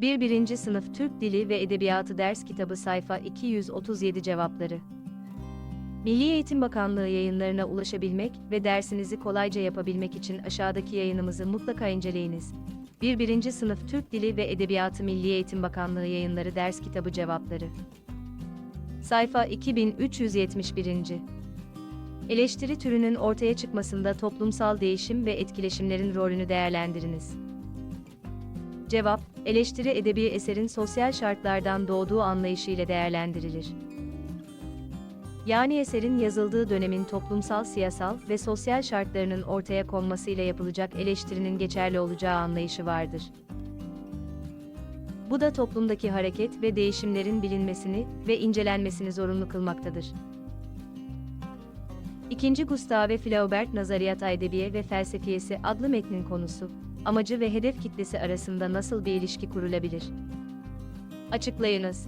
1. 1. Sınıf Türk Dili ve Edebiyatı Ders Kitabı Sayfa 237 Cevapları Milli Eğitim Bakanlığı yayınlarına ulaşabilmek ve dersinizi kolayca yapabilmek için aşağıdaki yayınımızı mutlaka inceleyiniz. 1. 1. Sınıf Türk Dili ve Edebiyatı Milli Eğitim Bakanlığı yayınları Ders Kitabı Cevapları Sayfa 2371. Eleştiri türünün ortaya çıkmasında toplumsal değişim ve etkileşimlerin rolünü değerlendiriniz. Cevap, eleştiri edebi eserin sosyal şartlardan doğduğu anlayışı ile değerlendirilir. Yani eserin yazıldığı dönemin toplumsal, siyasal ve sosyal şartlarının ortaya konmasıyla yapılacak eleştirinin geçerli olacağı anlayışı vardır. Bu da toplumdaki hareket ve değişimlerin bilinmesini ve incelenmesini zorunlu kılmaktadır. İkinci Gustave Flaubert Nazariyat Edebiye ve Felsefiyesi adlı metnin konusu, amacı ve hedef kitlesi arasında nasıl bir ilişki kurulabilir? Açıklayınız.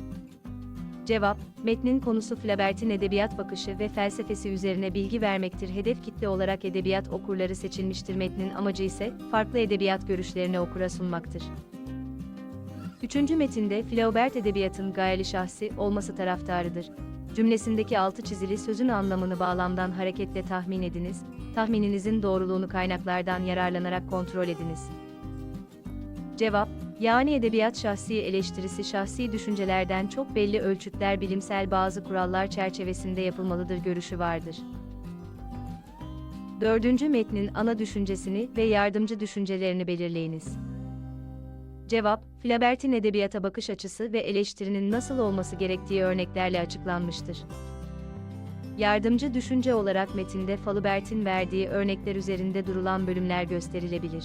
Cevap, metnin konusu Flaubert'in edebiyat bakışı ve felsefesi üzerine bilgi vermektir. Hedef kitle olarak edebiyat okurları seçilmiştir. Metnin amacı ise farklı edebiyat görüşlerini okura sunmaktır. Üçüncü metinde Flaubert edebiyatın gayeli şahsi olması taraftarıdır. Cümlesindeki altı çizili sözün anlamını bağlamdan hareketle tahmin ediniz, tahmininizin doğruluğunu kaynaklardan yararlanarak kontrol ediniz. Cevap, yani edebiyat şahsi eleştirisi şahsi düşüncelerden çok belli ölçütler bilimsel bazı kurallar çerçevesinde yapılmalıdır görüşü vardır. Dördüncü metnin ana düşüncesini ve yardımcı düşüncelerini belirleyiniz. Cevap, Flaubert'in edebiyata bakış açısı ve eleştirinin nasıl olması gerektiği örneklerle açıklanmıştır. Yardımcı düşünce olarak metinde Flaubert'in verdiği örnekler üzerinde durulan bölümler gösterilebilir.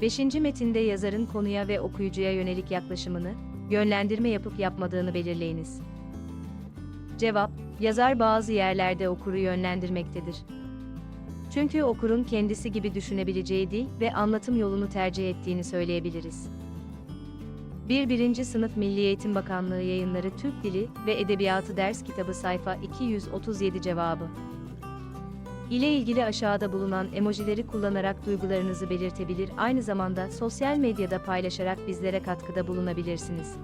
5. metinde yazarın konuya ve okuyucuya yönelik yaklaşımını, yönlendirme yapıp yapmadığını belirleyiniz. Cevap, yazar bazı yerlerde okuru yönlendirmektedir. Çünkü okurun kendisi gibi düşünebileceği dil ve anlatım yolunu tercih ettiğini söyleyebiliriz. 1. 1. Sınıf Milli Eğitim Bakanlığı Yayınları Türk Dili ve Edebiyatı Ders Kitabı Sayfa 237 Cevabı ile ilgili aşağıda bulunan emojileri kullanarak duygularınızı belirtebilir, aynı zamanda sosyal medyada paylaşarak bizlere katkıda bulunabilirsiniz.